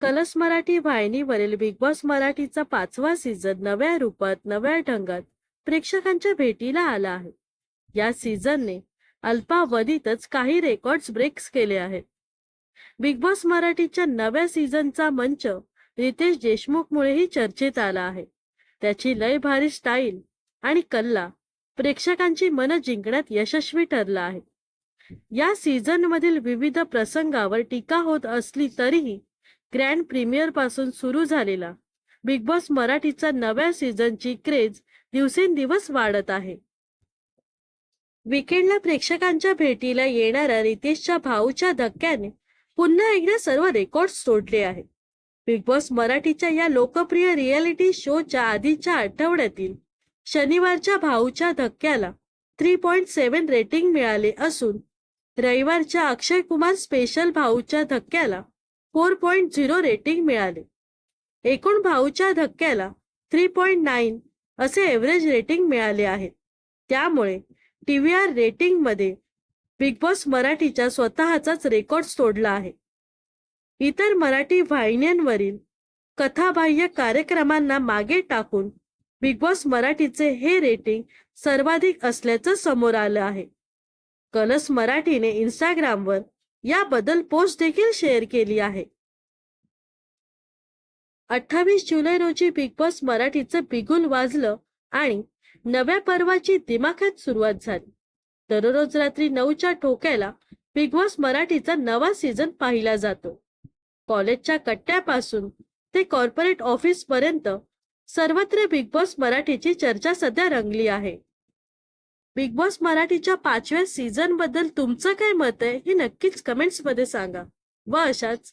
Clutch Marathi वाहिनीवरील big boss मराठीचा पाचवा सीझन नव्या रूपात नव्या ढंगात प्रेक्षकांच्या भेटीला आला आहे. या सीझनने अल्पावधीतच काही रेकॉर्ड्स ब्रेक्स केले आहेत. बिग बॉस मराठीच्या नव्या सीझनचा मंच रितेश देशमुखमुळेही चर्चेत आला आहे. त्याची लय भारी स्टाईल आणि कल्ला प्रेक्षकांची मन जिंकण्यात यशस्वी ठरला आहे. या सीझन मधील विविध प्रसंगावर टीका होत असली तरीही ग्रँड प्रीमियरपासून सुरू झालेला. बिग बॉस मराठीचा नव्या सीझनची क्रेज दिवसेंदिवस वाढत आहे. विकेंडला प्रेक्षकांच्या भेटीला येणाऱ्या रितेशच्या भाऊच्या धक्क्याने पुन्हा एकदा सर्व रेकॉर्ड्स तोडले आहेत. बिग बॉस मराठीच्या या लोकप्रिय रियालिटी शोच्या आधीच्या आठवड्यातील शनिवारच्या भाऊच्या धक्क्याला थ्री पॉईंट सेव्हन रेटिंग मिळाले असून रविवारच्या अक्षय कुमार स्पेशल भाऊच्या धक्क्याला फोर पॉईंट झिरो रेटिंग मिळाले. एकूण भाऊच्या धक्क्याला थ्री पॉईंट नाईन असे एव्हरेज रेटिंग मिळाले आहे. त्यामुळे टी व्ही आर रेटिंगमध्ये बिग बॉस मराठीच्या स्वतःचाच रेकॉर्ड तोडला आहे. इतर मराठी वाहिन्यांवरील कथाबाह्य कार्यक्रमांना मागे टाकून बिग बॉस मराठीचे हे रेटिंग सर्वाधिक असल्याचं समोर आलं आहे. कलस मराठीने इंस्टाग्रामवर याबद्दल पोस्ट देखील शेअर केली आहे. अठ्ठावीस जुलै रोजी बिग बॉस मराठीचं बिगुल वाजलं आणि नव्या पर्वाची दिमाखात सुरुवात झाली. दररोज रात्री नऊच्या ठोक्याला बिग बॉस मराठीचा नवा सीझन पाहिला जातो. कॉलेजच्या कट्ट्यापासून ते कॉर्पोरेट ऑफिस पर्यंत सर्वत्र बिग बॉस मराठीची चर्चा सध्या रंगली आहे. बिग बॉस मराठीच्या पाचव्या सीझनबद्दल तुमचं काय मत आहे हे नक्कीच कमेंट्समध्ये सांगा. व अशाच